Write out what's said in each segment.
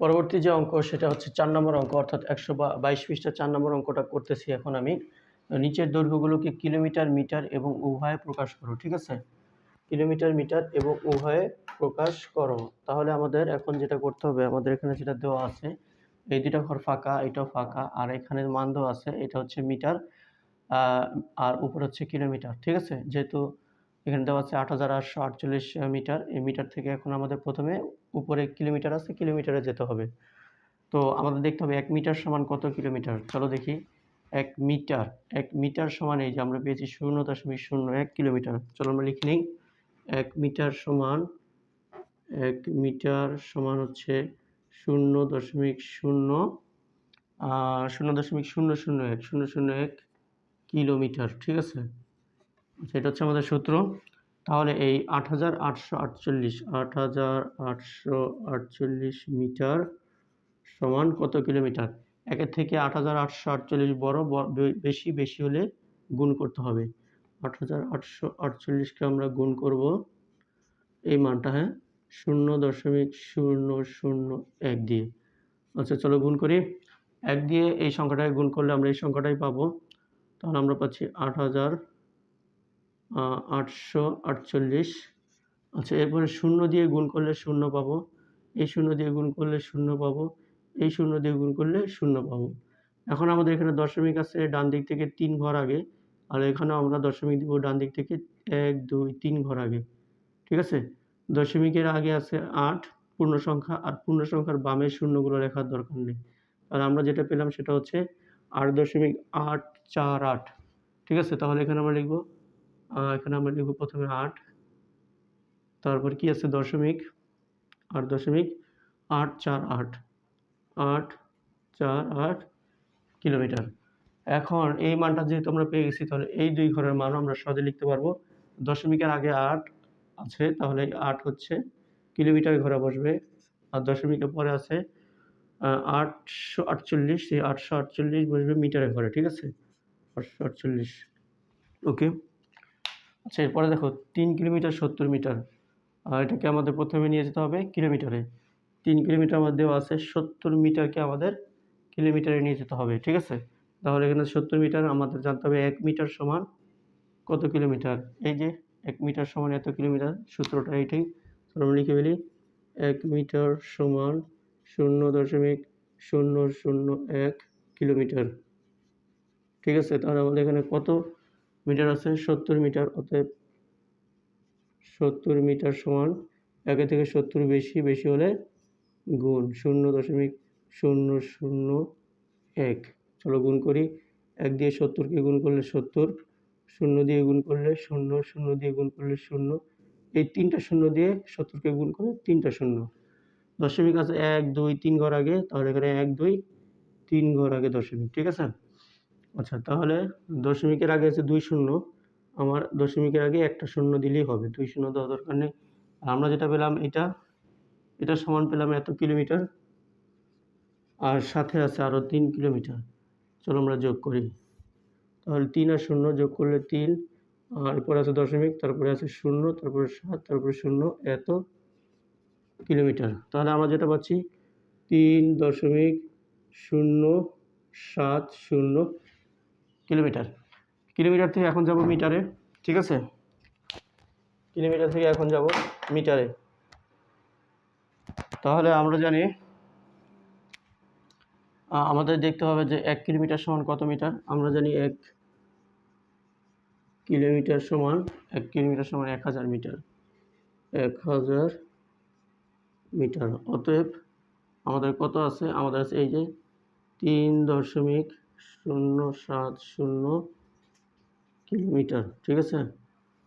পরবর্তী যে অঙ্ক, সেটা হচ্ছে চার নম্বর অঙ্ক, অর্থাৎ একশো বাইশ পৃষ্ঠা চার নম্বর অঙ্কটা করতেছি এখন আমি। নিচের দৈর্ঘ্যগুলোকে কিলোমিটার, মিটার এবং উভয়ে প্রকাশ করো, ঠিক আছে? কিলোমিটার, মিটার এবং উভয়ে প্রকাশ করো। তাহলে আমাদের এখন যেটা করতে হবে, আমাদের এখানে যেটা দেওয়া আছে, এই দুটা ঘর ফাঁকা, এটাও ফাঁকা, আর এখানে মান দেওয়া আছে, এটা হচ্ছে মিটার আর উপর হচ্ছে কিলোমিটার, ঠিক আছে? যেহেতু এখানে দেওয়া আছে আট হাজার আটশো আটচল্লিশ মিটার। এই মিটার থেকে এখন আমাদের প্রথমে উপরে কিলোমিটার আছে, কিলোমিটারে যেতে হবে। তো আমাদের দেখতে হবে এক মিটার সমান কত কিলোমিটার? চলো দেখি। এক মিটার এক মিটার সমান এই যে আমরা পেয়েছি শূন্য দশমিক শূন্য এক কিলোমিটার। চলো আমরা লিখে নিই। এক মিটার সমান, এক মিটার সমান হচ্ছে শূন্য দশমিক শূন্য শূন্য দশমিক শূন্য শূন্য এক, শূন্য শূন্য এক কিলোমিটার, ঠিক আছে? এটা হচ্ছে আমাদের সূত্র। তাহলে এই আট হাজার আটশো আটচল্লিশ, আট হাজার আটশো আটচল্লিশ মিটার সমান কত কিলোমিটার? একের থেকে আট হাজার আটশো আটচল্লিশ বড় বেশি বেশি হলে গুণ করতে হবে। আট হাজার আটশো আটচল্লিশকে আমরা গুণ করব। এই মানটা হ্যাঁ শূন্য দশমিক শূন্য শূন্য এক দিয়ে। আচ্ছা চলো গুণ করি। এক দিয়ে এই সংখ্যাটাকে গুণ করলে আমরা এই সংখ্যাটাই পাবো। তাহলে আমরা পাচ্ছি আট হাজার আটশো আটচল্লিশ। আচ্ছা এরপরে শূন্য দিয়ে গুণ করলে শূন্য পাবো। এই শূন্য দিয়ে গুণ করলে শূন্য পাবো। এই শূন্য দিয়ে গুণ করলে শূন্য পাবো। এখন আমাদের এখানে দশমিক আছে ডান দিক থেকে তিন ঘর আগে, আর এখানে আমরা দশমিক দিব ডান দিক থেকে এক, দুই, তিন ঘর আগে। ঠিক আছে? দশমিকের আগে আছে আট পূর্ণ সংখ্যা আর পূর্ণ সংখ্যার বামে শূন্যগুলো লেখার দরকার নেই। আর আমরা যেটা পেলাম সেটা হচ্ছে আট দশমিক আট চার আট। ঠিক আছে? তাহলে এখানে আমরা লিখব এখানে আমরা লিখব প্রথমে আট, তারপর কি আছে? দশমিক, আট দশমিক, আট চার আট আট চার আট কিলোমিটার। এখন এই মানটা যেহেতু আমরা পেয়ে গেছি, তাহলে এই দুই ঘরের মান আমরা সহজে লিখতে পারব। দশমিকের আগে আট আছে, তাহলে আট হচ্ছে কিলোমিটার ঘরে বসবে। আর দশমিকের পরে আছে আটশো আটচল্লিশ সেই আটশো আটচল্লিশ বসবে মিটারের ঘরে, ঠিক আছে? আটশো আটচল্লিশ, ওকে? আচ্ছা এরপরে দেখো, তিন কিলোমিটার সত্তর মিটার। আর এটাকে আমাদের প্রথমে নিয়ে যেতে হবে কিলোমিটারে। তিন কিলোমিটার আমাদের দেওয়া আছে, সত্তর মিটারকে আমাদের কিলোমিটারে নিয়ে যেতে হবে, ঠিক আছে? তাহলে এখানে সত্তর মিটার আমাদের জানতে হবে এক মিটার সমান কত কিলোমিটার? এই যে, এক মিটার সমান এত কিলোমিটার, সূত্রটা এইটাই। আমরা লিখে ফেলি, এক মিটার সমান শূন্য দশমিক শূন্য শূন্য এক কিলোমিটার। ঠিক আছে? তাহলে আমাদের এখানে কত মিটার আছে সত্তর মিটার, অতএব সত্তর মিটার সমান একে থেকে সত্তর বেশি বেশি হলে গুণ শূন্য দশমিক শূন্য শূন্য এক। চলো গুণ করি। এক দিয়ে সত্তরকে গুণ করলে সত্তর, শূন্য দিয়ে গুণ করলে শূন্য শূন্য দিয়ে গুণ করলে শূন্য। এই তিনটা শূন্য দিয়ে সত্তরকে গুণ করে তিনটা শূন্য। দশমিক আছে এক, দুই, তিন ঘর আগে, তাহলে এখানে এক, দুই, তিন ঘর আগে দশমিক, ঠিক আছে? আচ্ছা তাহলে দশমিকের আগে আছে দুই শূন্য। আমার দশমিকের আগে একটা শূন্য দিলেই হবে, দুই শূন্য দেওয়া দরকার নেই। আর আমরা যেটা পেলাম এটা এটা সমান পেলাম এত কিলোমিটার, আর সাথে আছে আরও তিন কিলোমিটার। চলো আমরা যোগ করি। তাহলে তিন আর শূন্য যোগ করলে তিন, আর এরপরে আছে দশমিক, তারপরে আছে শূন্য, তারপরে সাত, তারপরে শূন্য, এত কিলোমিটার। তাহলে আমরা যেটা পাচ্ছি, তিন দশমিক শূন্য সাত শূন্য। কিলোমিটার। কিলোমিটার থেকে এখন যাব মিটারে, ঠিক আছে? কিলোমিটার থেকে এখন যাব মিটারে। তাহলে আমরা জানি আমাদের দেখতে হবে যে এক কিলোমিটার সমান কত মিটার? আমরা জানি এক কিলোমিটার সমান, এক কিলোমিটার সমান এক হাজার মিটার। এক হাজার মিটার। অতএব আমাদের কত আছে? আমাদের আছে এই যে তিন দশমিক শূন্য সাত শূন্য কিলোমিটার, ঠিক আছে?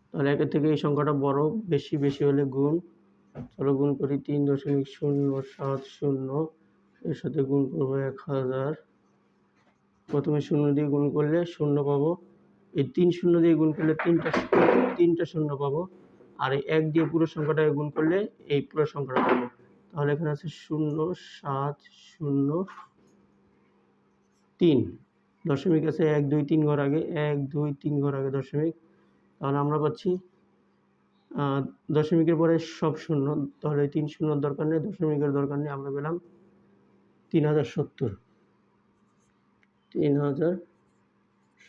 তাহলে একের থেকে এই সংখ্যাটা বড়, বেশি বেশি হলে গুণ। চলো গুণ করি তিন দশমিক শূন্য সাত শূন্য, এর সাথে গুণ করব এক হাজার। প্রথমে শূন্য দিয়ে গুণ করলে শূন্য পাবো। এই তিন শূন্য দিয়ে গুণ করলে তিনটা তিনটা শূন্য পাবো। আর এক দিয়ে পুরো সংখ্যাটাকে গুণ করলে এই পুরো সংখ্যাটা পাবো। তাহলে এখানে আছে শূন্য সাত শূন্য তিন। দশমিক আছে এক, দুই, তিন ঘর আগে, এক, দুই, তিন ঘর আগে দশমিক। তাহলে আমরা পাচ্ছি দশমিকের পরে সব শূন্য, তাহলে তিন শূন্যর দরকার নেই, দশমিকের দরকার নেই, আমরা পেলাম তিন হাজার সত্তর। তিন হাজার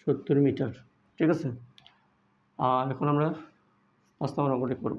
সত্তর মিটার, ঠিক আছে? আর এখন আমরা পাঁচ নম্বর অঙ্কটি করব।